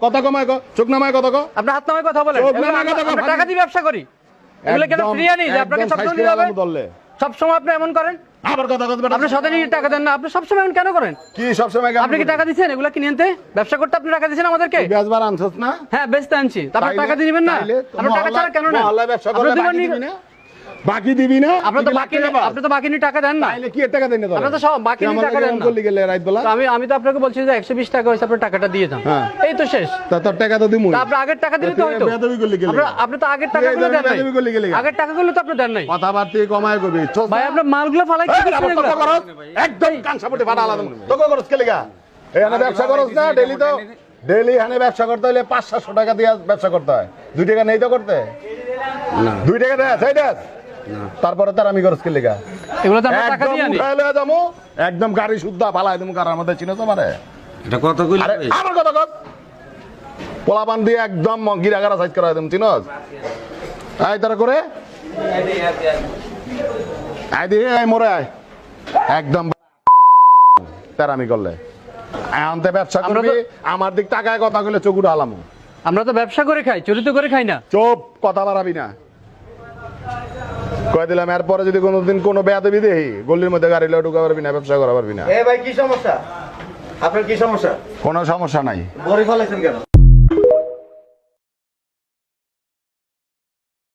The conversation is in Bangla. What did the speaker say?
কথা কমায় চোখ নামায় কথা কো। আপনি হাত নামায় কথা বলেন। চোখ নামায় কথা আমরা টাকা দিয়ে ব্যবসা করি। এগুলো কেন ফ্রি আনি যে আপনাকে দিতে হবে? আলামু ধরলে। আপনি এমন করেন? আবার কথা কথা আপনি সদানি টাকা দেন না আপনি সবসময় এমন কেন করেন? কি সব সময় আপনি কি টাকা দিচ্ছেন এগুলো কিনে আনতে? ব্যবসা করতে আপনি টাকা দিচ্ছেন আমাদেরকে? বেজবার আনছস না? হ্যাঁ বেচতে আনছি। তারপর টাকা দিয়ে দিবেন না? আপনি টাকা ছাড়া কেন নেন? মহল্লায় ব্যবসা করলে দিবেন বাকি নি- না? বাকি দিবি না? আপনি তো বাকি আপনি তো বাকি নিয়ে টাকা দেন না। তাইলে কি টাকা দেন না আপনি তো সব বাকি আমার টাকা দেন না। করলি গেলে রাত বেলা। আমি আমি তো আপনাকে বলছি যে একশো বিশ টাকা হয়েছে আপনার টাকাটা দিয়ে যান হ্যাঁ। এই তো শেষ। তা তোর টাকা তো দিমু আপনি আগের টাকা দিলে তো তুই হয়তো। বেয়াদবি করলি গেলি। আপনি- আপনি তো আগের তুই টাকাগুলো এই দেন নাই। বেয়াদবি করলি গেলি। আগের টাকাগুলো তো আপনি দেন নাই। কথাবার্তা কমায় কবি ভাই না? আপনার মালগুলো ফালাই কি এই, করছেন? কথা? একদম কান সাপোর্টে ফাটা আলাদা তোকে করস কে লিগা এখানে ব্যবসা করস না ডেলি তো ডেলি এখানে ব্যবসা করতে হলে পাঁচ সাতশো টাকা দিয়ে ব্যবসা করতে হয়। দুই টাকা নেই তো করতে? দুই টাকা দেয় সেই দেয় তারপরে তার আমি করস কে এগুলো তো আমরা টাকা একদম দিয়ে আনি। একদম গাড়ি শুদ্ধ ফালাই দেবো কারার মধ্যে চিনো তোমারে এটা কত কইলে আরে আমার কথা কর পোলাপান দিয়ে একদম গিরাগারা সাইজ করা দেবো চিনস আয় তারা করে। আয় দিয়ে আয় মোরে আয়। একদম তার আমি করলে। আনতে ব্যবসা করবি আমার দিক টাকায় কথা কইলে চকুটা আলামু আমরা তো ব্যবসা করে খাই চুরি তো করে খাই না। চোপ কথা বাড়াবি না। কয়ে দিলাম এরপরে যদি কোনোদিন কোনো বেয়াদবি দেহি গলির মধ্যে গাড়ি লয়ে ঢুকা পারবি না ব্যবসা করা পারবি না। এ ভাই কি সমস্যা? আপনার কি সমস্যা? কোনো সমস্যা নাই। বড়ি ফলাইছেন কেন?